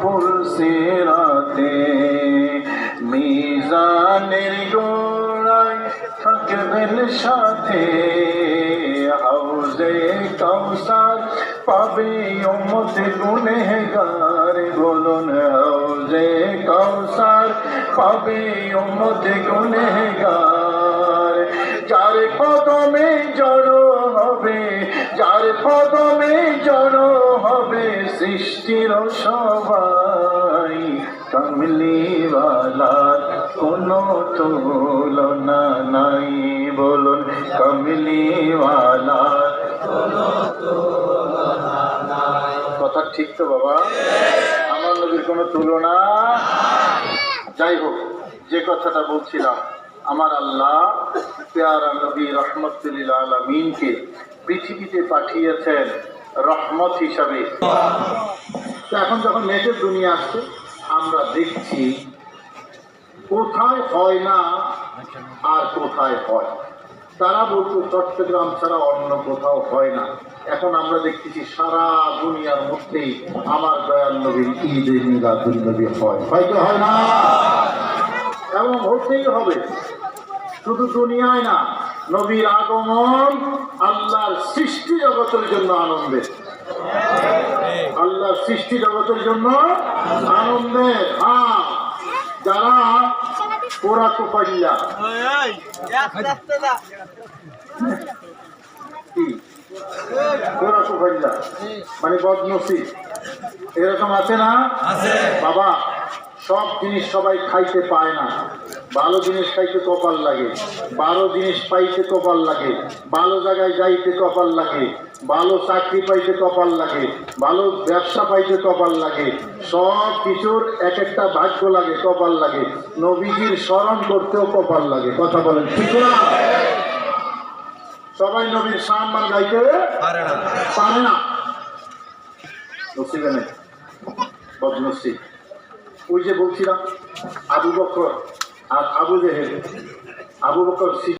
পুলসিরাতে মিজানের গোড়ায় থাকবেন সাথে। হাউজে কৌসার পাবে উম্মত গুনেগার বলুন, হাউজে কৌসার পাবে উম্মত গুনেগার কদমে জড়ো হবে সৃষ্টির সবাই। কমলিওয়ালার কোনো তুলনা নাই, বলুন কমলিওয়ালার কথা ঠিক তো বাবা? আমার নবীর কোনো তুলনা যাই হোক, যে কথাটা বলছিলাম, আমার আল্লাহ, পেয়ারা নবী, রহমতুল্লিল আলমিনকে পৃথিবীতে পাঠিয়েছেন রহমত হিসাবে। এখন যখন নেটের দুনিয়া আসছে, আমরা দেখছি কোথায় হয় না আর কোথায় হয়। তারা বলতো, চট্টগ্রাম ছাড়া অন্য কোথাও হয় না। এখন আমরা দেখতেছি সারা দুনিয়ার মধ্যেই আমার দয়াল নবীর ঈদ মিলাদুল নবী হয়। হয়তো হয় না? এবং হতেই হবে। শুধু দুনিয়ায় না, নবীর আগমন জগতের জন্য আনন্দের আল্লাহ সৃষ্টি জগতের জন্য আনন্দের হ্যাঁ যারা পোড়া কোপাইয়া পোড়া কোপাইয়া মানে বদনসি এরকম আছে না? বাবা সব জিনিস সবাই খাইতে পায় না। ভালো জিনিস খাইতে কপাল লাগে ভালো জিনিস পাইতে কপাল লাগে ভালো জায়গায় যাইতে কপাল লাগে ভালো চাকরি পাইতে কপাল লাগে ভালো ব্যবসা পাইতে কপাল লাগে সব কিছুর এক একটা ভাগ্য লাগে কপাল লাগে নবীজির স্মরণ করতেও কপাল লাগে কথা বলেন ঠিক না সবাই নবীর সম্মান গাইতে পারে না। পারে না। নসিবে নেই। বদনসিব। ওই যে বলছিলাম আবু বকর আর আবু জেহেল। আবু বকর